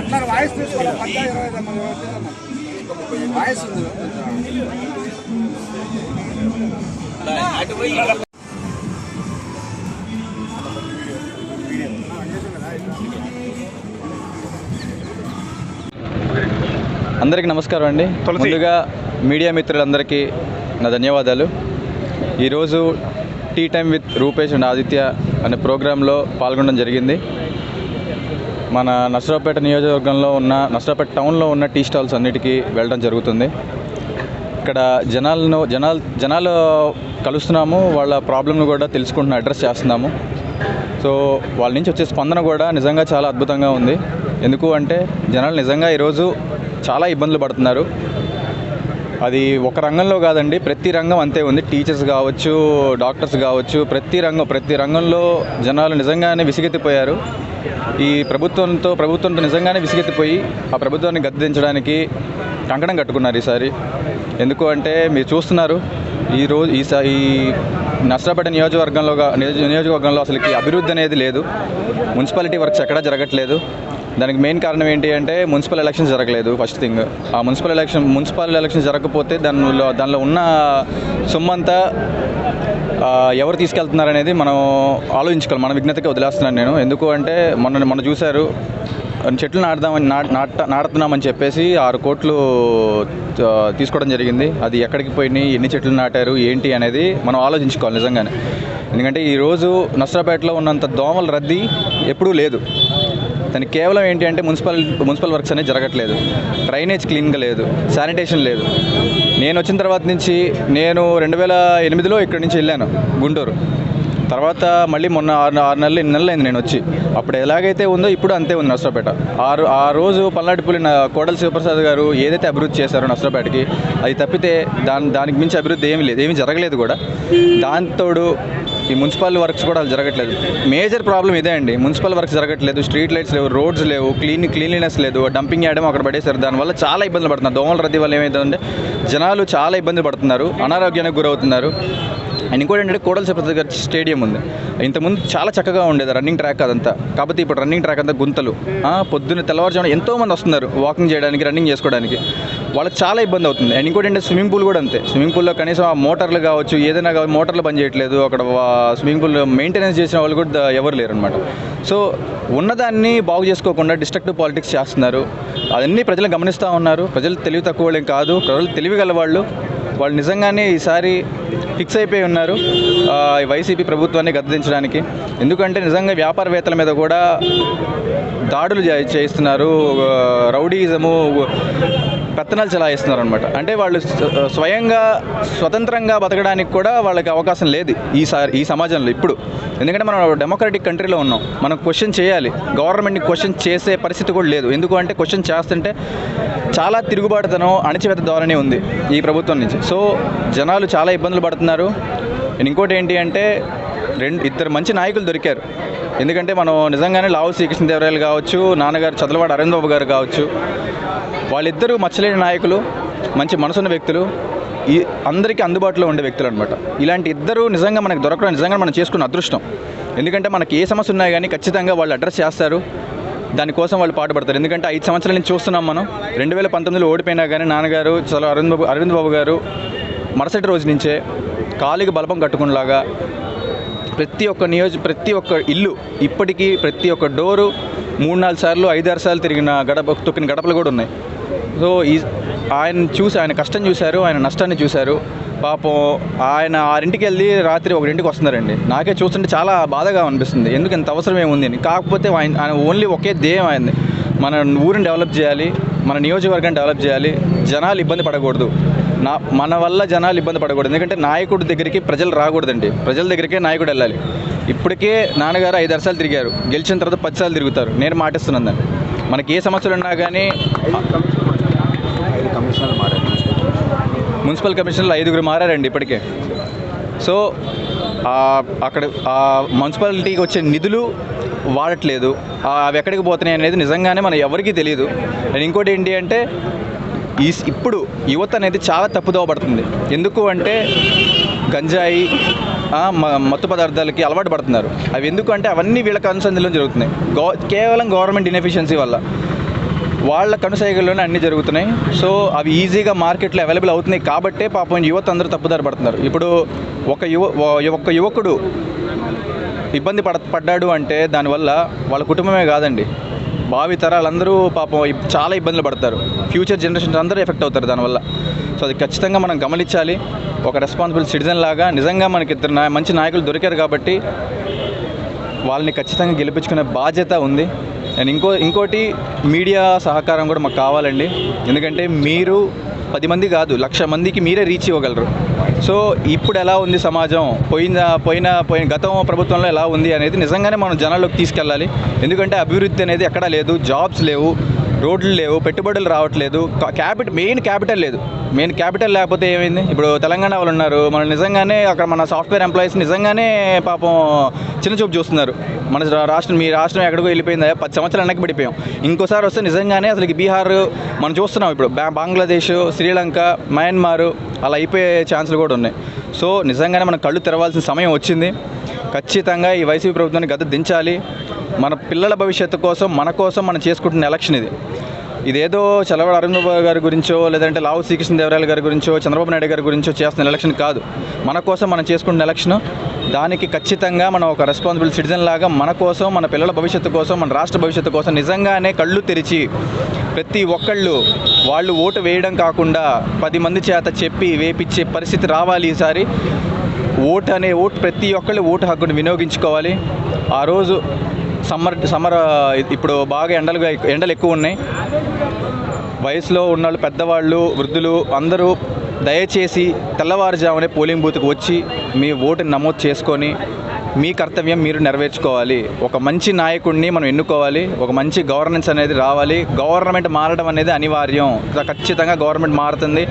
అట్లా వాయిస్ తీసుకోవాలి పక్క ఇరవై ఐదు వాయిస్ ఉంది. అందరికీ నమస్కారం అండి. ముందుగా మీడియా మిత్రులందరికీ నా ధన్యవాదాలు. ఈరోజు tea time with Rupesh and Aditya అనే ప్రోగ్రాంలో పాల్గొనడం జరిగింది. మన నసరాపేట నియోజకవర్గంలో ఉన్న నసరాపేట టౌన్లో ఉన్న టీ స్టాల్స్ అన్నిటికీ వెళ్ళడం జరుగుతుంది. ఇక్కడ జనాలను జనాలు జనాలు కలుస్తున్నాము వాళ్ళ ప్రాబ్లమ్ను కూడా తెలుసుకుంటున్న అడ్రస్ చేస్తున్నాము. సో వాళ్ళ నుంచి వచ్చే స్పందన కూడా నిజంగా చాలా అద్భుతంగా ఉంది. ఎందుకు అంటే జనాలు నిజంగా ఈరోజు చాలా ఇబ్బందులు పడుతున్నారు. అది ఒక రంగంలో కాదండి ప్రతి రంగం అంతే ఉంది. టీచర్స్ కావచ్చు డాక్టర్స్ కావచ్చు ప్రతి రంగం ప్రతి రంగంలో జనాలు నిజంగానే విసిగెత్తిపోయారు. ఈ ప్రభుత్వంతో ప్రభుత్వంతో నిజంగానే విసిగెత్తిపోయి ఆ ప్రభుత్వాన్ని గద్దించడానికి కంకణం కట్టుకున్నారు ఈసారి. ఎందుకు అంటే మీరు చూస్తున్నారు ఈ రోజు ఈ సా- ఈ నష్టపేట నియోజకవర్గంలో నియోజ- నియోజకవర్గంలో అసలుకి అభివృద్ధి అనేది లేదు. మున్సిపాలిటీ వర్క్స్ ఎక్కడా జరగట్లేదు. దానికి మెయిన్ కారణం ఏంటి అంటే మున్సిపల్ ఎలక్షన్స్ జరగలేదు ఫస్ట్ థింగ్ ఆ మున్సిపల్ ఎలక్షన్ మున్సిపల్ ఎలక్షన్ జరగకపోతే దానిలో దానిలో ఉన్న సొమ్మంతా ఎవరు తీసుకెళ్తున్నారు అనేది మనం ఆలోచించుకోవాలి. మన విజ్ఞతకి వదిలేస్తున్నాను నేను. ఎందుకు అంటే మొన్న మొన్న చూశారు చెట్లు నాటుదామని నాట నాట నాటుతున్నామని చెప్పేసి ఆరు కోట్లు తీసుకోవడం జరిగింది. అది ఎక్కడికి పోయినాయి ఎన్ని చెట్లు నాటారు ఏంటి అనేది మనం ఆలోచించుకోవాలి నిజంగానే. ఎందుకంటే ఈరోజు నష్టపేటలో ఉన్నంత దోమల రద్దీ ఎప్పుడూ లేదు. దానికి కేవలం ఏంటి అంటే మున్సిపల్ మున్సిపల్ వర్క్స్ అనేది జరగట్లేదు. డ్రైనేజ్ క్లీన్గా లేదు. శానిటేషన్ లేదు. నేను వచ్చిన తర్వాత నుంచి నేను రెండు వేల ఎనిమిదిలో ఇక్కడి నుంచి వెళ్ళాను గుంటూరు. తర్వాత మళ్ళీ మొన్న ఆరు ఆరు నెలలు ఎన్ని నెలలు అయింది నేను వచ్చి. అప్పుడు ఎలాగైతే ఉందో ఇప్పుడు అంతే ఉంది నష్టపేట ఆరు ఆ రోజు పల్నాటిపల్లి కోడల శివప్రసాద్ గారు ఏదైతే అభివృద్ధి చేశారో నష్టపేటకి అది తప్పితే దాని దానికి మించి అభివృద్ధి ఏమీ లేదు ఏమీ జరగలేదు కూడా. దాంతోడు ఈ మున్సిపల్ వర్క్స్ కూడా అది జరగట్లేదు. మేజర్ ప్రాబ్లం ఇదే అండి. మున్సిపల్ వర్క్స్ జరగట్లేదు. స్ట్రీట్ లైట్స్ లేవు రోడ్స్ లేవు క్లీన్ క్లీన్లీనెస్ లేదు. డంపింగ్ చేయడం అక్కడ పడేశారు. దానివల్ల చాలా ఇబ్బందులు పడుతున్నారు. దోమల రద్దీ వల్ల ఏమైందంటే జనాలు చాలా ఇబ్బంది పడుతున్నారు. అనారోగ్యానికి గురవుతున్నారు. అండ్ ఇంకోటి ఏంటంటే కోడల శివప్రసాద్ గారి స్టేడియం ఉంది. ఇంతకుముందు చాలా చక్కగా ఉండేది. రన్నింగ్ ట్రాక్ అదంతా. కాకపోతే ఇప్పుడు రన్నింగ్ ట్రాక్ అంతా గుంతలు. పొద్దున్న తెల్లవారుజామున ఎంతోమంది వస్తున్నారు. వాకింగ్ చేయడానికి రన్నింగ్ చేసుకోవడానికి. వాళ్ళకి చాలా ఇబ్బంది అవుతుంది. అండ్ ఇంకోటి ఏంటంటే స్విమ్మింగ్ పూల్ కూడా అంతే. స్విమ్మింగ్ పూల్లో కనీసం ఆ మోటార్లు కావచ్చు ఏదైనా కావచ్చు మోటార్లు పని చేయట్లేదు. అక్కడ స్విమ్మింగ్ పూల్ మెయింటెనెన్స్ చేసిన వాళ్ళు కూడా ఎవరు లేరు అనమాట సో ఉన్నదాన్ని బాగు చేసుకోకుండా డిస్ట్రక్టివ్ పాలిటిక్స్ చేస్తున్నారు. అవన్నీ ప్రజలు గమనిస్తూ ఉన్నారు. ప్రజలు తెలివి తక్కువ వాళ్ళేం కాదు. ప్రజలు తెలివి గల వాళ్ళు. వాళ్ళు నిజంగానే ఈసారి ఫిక్స్ అయిపోయి ఉన్నారు. ఈ వైసీపీ ప్రభుత్వాన్ని గద్దించడానికి ఎందుకంటే నిజంగా వ్యాపారవేత్తల మీద కూడా దాడులు చేయిస్తున్నారు. రౌడీజము పెత్తనాలు చెలాయిస్తున్నారు అనమాట అంటే వాళ్ళు స్వయంగా స్వతంత్రంగా బతకడానికి కూడా వాళ్ళకి అవకాశం లేదు ఈ సారి ఈ సమాజంలో ఇప్పుడు. ఎందుకంటే మనం డెమోక్రటిక్ కంట్రీలో ఉన్నాం. మనం క్వశ్చన్ చేయాలి. గవర్నమెంట్ని క్వశ్చన్ చేసే పరిస్థితి కూడా లేదు. ఎందుకు అంటే క్వశ్చన్ చేస్తుంటే చాలా తిరుగుబాటుతనం అణచివేత ధోరణి ఉంది ఈ ప్రభుత్వం నుంచి. సో జనాలు చాలా ఇబ్బందులు పడుతున్నారు. ఇంకోటి ఏంటి అంటే రెండు ఇద్దరు మంచి నాయకులు దొరికారు. ఎందుకంటే మనం నిజంగానే లావు శ్రీకృష్ణదేవరాయలు కావచ్చు నాన్నగారు చదలవాడ అరవింద్ బాబు గారు కావచ్చు వాళ్ళిద్దరూ మచ్చలేని నాయకులు మంచి మనసున్న వ్యక్తులు ఈ అందరికీ అందుబాటులో ఉండే వ్యక్తులు అనమాట ఇలాంటి ఇద్దరు నిజంగా మనకు దొరకడం నిజంగా మనం చేసుకున్న అదృష్టం. ఎందుకంటే మనకి ఏ సమస్య ఉన్నా కానీ ఖచ్చితంగా వాళ్ళు అడ్రస్ చేస్తారు. దానికోసం వాళ్ళు పాటుపడతారు. ఎందుకంటే ఐదు సంవత్సరాల నుంచి చూస్తున్నాం మనం. రెండు వేల పంతొమ్మిదిలో ఓడిపోయినా కానీ నాన్నగారు చాలా అరవింద్ బాబు అరవింద్ బాబు గారు మరుసటి రోజు నుంచే కాలికి బలపం కట్టుకునేలాగా ప్రతి ఒక్క నియోజ ప్రతి ఒక్క ఇల్లు ఇప్పటికీ ప్రతి ఒక్క డోరు మూడు నాలుగు సార్లు ఐదారు సార్లు తిరిగిన గడప తొక్కిన గడపలు కూడా ఉన్నాయి. సో ఈ ఆయన చూసి ఆయన కష్టం చూశారు ఆయన నష్టాన్ని చూశారు. పాపం ఆయన ఆరింటికి వెళ్ళి రాత్రి ఒకటింటికి వస్తున్నారండి. నాకే చూస్తుంటే చాలా బాధగా అనిపిస్తుంది. ఎందుకు ఇంత అవసరం ఏముంది అని. కాకపోతే ఆయన ఆయన ఓన్లీ ఒకే ధ్యేయం ఆయనది. మన ఊరిని డెవలప్ చేయాలి మన నియోజకవర్గాన్ని డెవలప్ చేయాలి. జనాలు ఇబ్బంది పడకూడదు. నా మన వల్ల జనాలు ఇబ్బంది పడకూడదు. ఎందుకంటే నాయకుడి దగ్గరికి ప్రజలు రాకూడదండి. ప్రజల దగ్గరికే నాయకుడు వెళ్ళాలి. ఇప్పటికే నాన్నగారు ఐదు అరసాలు తిరిగారు. గెలిచిన తర్వాత పది సార్లు తిరుగుతారు. నేను మాటిస్తున్నాను దాన్ని. మనకి ఏ సమస్యలు ఉన్నా కానీ మున్సిపల్ కమిషనర్లు ఐదుగురు మారారండి ఇప్పటికే. సో అక్కడ ఆ మున్సిపాలిటీకి వచ్చే నిధులు వాడట్లేదు. అవి ఎక్కడికి పోతున్నాయి అనేది నిజంగానే మన ఎవరికీ తెలియదు అండ్ ఇంకోటి ఏంటి అంటే ఈ ఇప్పుడు యువత అనేది చాలా తప్పుదోవ పడుతుంది. ఎందుకు అంటే గంజాయి మ- మత్తు పదార్థాలకి అలవాటు పడుతున్నారు. అవి ఎందుకంటే అవన్నీ వీళ్ళ కనుసంధిలో జరుగుతున్నాయి. గో కేవలం గవర్నమెంట్ ఇన్ఎఫిషియన్సీ వల్ల. వాళ్ళ కనుసైగల్లోనే అన్నీ జరుగుతున్నాయి. సో అవి ఈజీగా మార్కెట్లో అవైలబుల్ అవుతున్నాయి కాబట్టే పాపం యువత అందరూ తప్పుదారి పడుతున్నారు. ఇప్పుడు ఒక యువ ఒక యువకుడు ఇబ్బంది పడ పడ్డాడు అంటే దానివల్ల వాళ్ళ కుటుంబమే కాదండి. భావి తరాలందరూ పాపం చాలా ఇబ్బందులు పడతారు. ఫ్యూచర్ జనరేషన్స్ అందరూ ఎఫెక్ట్ అవుతారు దానివల్ల. సో అది ఖచ్చితంగా మనం గమనించాలి. ఒక రెస్పాన్సిబుల్ సిటిజన్ లాగా నిజంగా మనకి ఇద్దరు మంచి నాయకులు దొరికారు కాబట్టి వాళ్ళని ఖచ్చితంగా గెలిపించుకునే బాధ్యత ఉంది. అండ్ ఇంకో ఇంకోటి మీడియా సహకారం కూడా మాకు కావాలండి. ఎందుకంటే మీరు పది మంది కాదు లక్ష మందికి మీరే రీచ్ ఇవ్వగలరు. సో ఇప్పుడు ఎలా ఉంది సమాజం? పోయిన పోయిన పోయిన గతం ప్రభుత్వంలో ఎలా ఉంది అనేది నిజంగానే మనం జనాల్లోకి తీసుకెళ్ళాలి. ఎందుకంటే అభివృద్ధి అనేది ఎక్కడా లేదు జాబ్స్ లేవు. రోడ్లు లేవు పెట్టుబడులు రావట్లేదు. క్యాపిటల్ మెయిన్ క్యాపిటల్ లేదు. మెయిన్ క్యాపిటల్ లేకపోతే ఏమైంది? ఇప్పుడు తెలంగాణ వాళ్ళు ఉన్నారు. మనం నిజంగానే అక్కడ మన సాఫ్ట్వేర్ ఎంప్లాయీస్ నిజంగానే పాపం చిన్న చూపు చూస్తున్నారు. మన రాష్ట్రం మీ రాష్ట్రం ఎక్కడికో వెళ్ళిపోయిందా? పది సంవత్సరాలు వెనక్కి పడిపోయాం. ఇంకోసారి వస్తే నిజంగానే అసలు బీహార్ మనం చూస్తున్నాం ఇప్పుడు. బంగ్లాదేశ్ శ్రీలంక మయన్మార్ అలా అయిపోయే ఛాన్సులు కూడా ఉన్నాయి. సో నిజంగానే మనం కళ్ళు తెరవాల్సిన సమయం వచ్చింది. ఖచ్చితంగా ఈ వైసీపీ ప్రభుత్వాన్ని గత దించాలి. మన పిల్లల భవిష్యత్తు కోసం మన కోసం మనం చేసుకుంటున్న ఎలక్షన్ ఇది. ఇదేదో చలవాడ అరవింద్ గారి గురించో లేదంటే లావు శ్రీకృష్ణదేవరాయల గారి గురించో చంద్రబాబు నాయుడు గారి గురించో చేస్తున్న ఎలక్షన్ కాదు. మన కోసం మనం చేసుకుంటున్న ఎలక్షన్ దానికి ఖచ్చితంగా మనం ఒక రెస్పాన్సిబుల్ సిటిజన్ లాగా మన కోసం మన పిల్లల భవిష్యత్తు కోసం మన రాష్ట్ర భవిష్యత్తు కోసం నిజంగానే కళ్ళు తెరిచి ప్రతి ఒక్కళ్ళు వాళ్ళు ఓటు వేయడం కాకుండా పది మంది చేత చెప్పి వేపించే పరిస్థితి రావాలి ఈసారి. ఓటు అనే ఓటు ప్రతి ఒక్కళ్ళు ఓటు హక్కును వినియోగించుకోవాలి. ఆ రోజు సమ్మర్ సమ్మర్ ఇప్పుడు బాగా ఎండలు ఎండలు ఎక్కువ ఉన్నాయి. వయసులో ఉన్నవాళ్ళు పెద్దవాళ్ళు వృద్ధులు అందరూ దయచేసి తెల్లవారుజామునే పోలింగ్ బూత్కి వచ్చి మీ ఓటుని నమోదు చేసుకొని మీ కర్తవ్యం మీరు నెరవేర్చుకోవాలి. ఒక మంచి నాయకుడిని మనం ఎన్నుకోవాలి. ఒక మంచి గవర్నెన్స్ అనేది రావాలి. గవర్నమెంట్ మారడం అనేది అనివార్యం. ఖచ్చితంగా గవర్నమెంట్ మారుతుంది.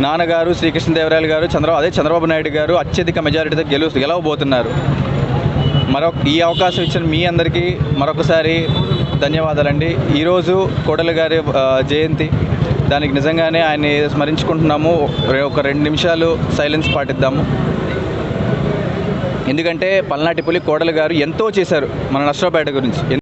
నాన్నగారు శ్రీకృష్ణదేవరాయలు గారు చంద్రబాబు అదే చంద్రబాబు నాయుడు గారు అత్యధిక మెజారిటీతో గెలు గెలవబోతున్నారు. మరొక ఈ అవకాశం ఇచ్చిన మీ అందరికీ మరొకసారి ధన్యవాదాలండి. ఈరోజు కోడలి గారి జయంతి. దానికి నిజంగానే ఆయన్ని స్మరించుకుంటున్నాము. ఒక- ఒక రెండు నిమిషాలు సైలెన్స్ పాటిద్దాము. ఎందుకంటే పల్నాటి పులి కోడలి గారు ఎంతో చేశారు మన నష్టపేట గురించి.